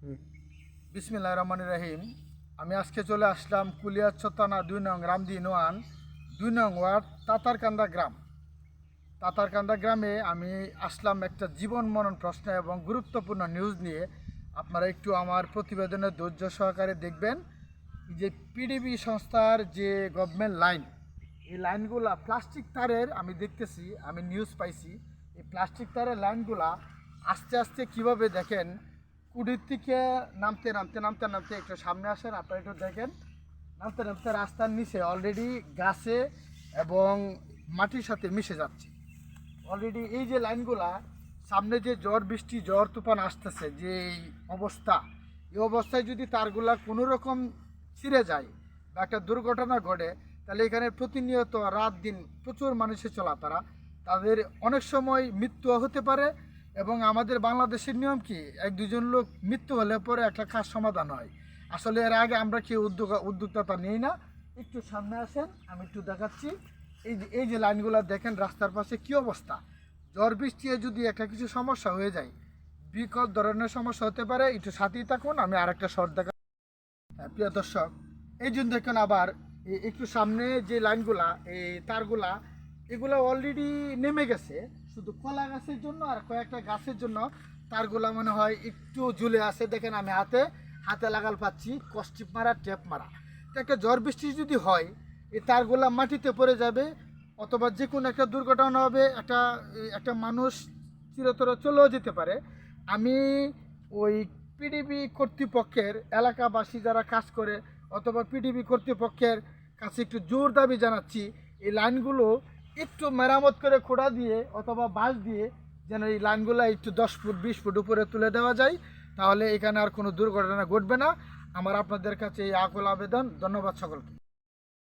বিসমিল্লাহ রহমান রাহিম। আমি আজকে চলে আসলাম কুলিয়াচ্ছ থানা দুই নং রামদি নোয়ান দুই নং ওয়ার্ড তাতারকান্দা গ্রাম। তাতারকান্দা গ্রামে আমি আসলাম একটা জীবন মনন প্রশ্ন এবং গুরুত্বপূর্ণ নিউজ নিয়ে। আপনারা একটু আমার প্রতিবেদনের ধৈর্য সহকারে দেখবেন যে পিডিবি সংস্থার যে গভর্নমেন্ট লাইন এই লাইনগুলা প্লাস্টিক তারের আমি দেখতেছি, আমি নিউজ পাইছি। এই প্লাস্টিক তারের লাইনগুলা আস্তে আস্তে কীভাবে দেখেন কুড়ির থেকে নামতে নামতে নামতে নামতে একটু সামনে আসেন, আপনারা একটু দেখেন। নামতে নামতে রাস্তার নিচে অলরেডি গাছে এবং মাটির সাথে মিশে যাচ্ছে। অলরেডি এই যে লাইনগুলা, সামনে যে ঝড় বৃষ্টি, ঝড় তুফান আসতেছে, যে অবস্থা, এই অবস্থায় যদি তারগুলা কোনো রকম ছিঁড়ে যায় বা একটা দুর্ঘটনা ঘটে, তাহলে এখানে প্রতিনিয়ত রাত দিন প্রচুর মানুষের চলা তারা তাদের অনেক সময় মৃত্যু হতে পারে এবং আমাদের বাংলাদেশের নিয়ম কি? এক দুজন লোক মৃত্যু হলে পরে একটা কাজ সমাধান হয়। আসলে এর আগে আমরা কি উদ্যোগ উদ্যোক্তা নিই না। একটু সামনে আসেন আমি একটু দেখাচ্ছি। এই যে এই যে লাইনগুলো দেখেন রাস্তার পাশে কি অবস্থা? ঝড় বৃষ্টি যদি একটা কিছু সমস্যা হয়ে যায় বিকট ধরনের সমস্যা হতে পারে। একটু সাথেই থাকুন আমি আরেকটা শর্ট দেখা হ্যাঁ, প্রিয় দর্শক এই জন্য দেখুন আবার একটু সামনে যে লাইনগুলা এই তারগুলা এগুলো অলরেডি নেমে গেছে। শুধু কলা গাছের জন্য আর কয়েকটা গাছের জন্য তারগুলা মনে হয় একটু ঝুলে আছে। দেখেন আমি হাতে হাতে লাগাল পাচ্ছি কস্টিপ মারা, টেপ মারা। তো একটা ঝড় বৃষ্টি যদি হয়, এই তারগুলা মাটিতে পড়ে যাবে অথবা যে কোনো একটা দুর্ঘটনা হবে, একটা একটা মানুষ চিরতর চলেও যেতে পারে। আমি ওই পিডিবি কর্তৃপক্ষের এলাকাবাসী যারা কাজ করে অথবা পিডিবি কর্তৃপক্ষের কাছে একটু জোর দাবি জানাচ্ছি, এই লাইনগুলো একটু মেরামত করে খোঁড়া দিয়ে অথবা বাঁশ দিয়ে যেন এই লাইনগুলো একটু দশ ফুট, বিশ ফুট উপরে তুলে দেওয়া যায়, তাহলে এখানে আর কোনো দুর্ঘটনা ঘটবে না। আমার আপনাদের কাছে এই আকুল আবেদন। ধন্যবাদ সকলকে।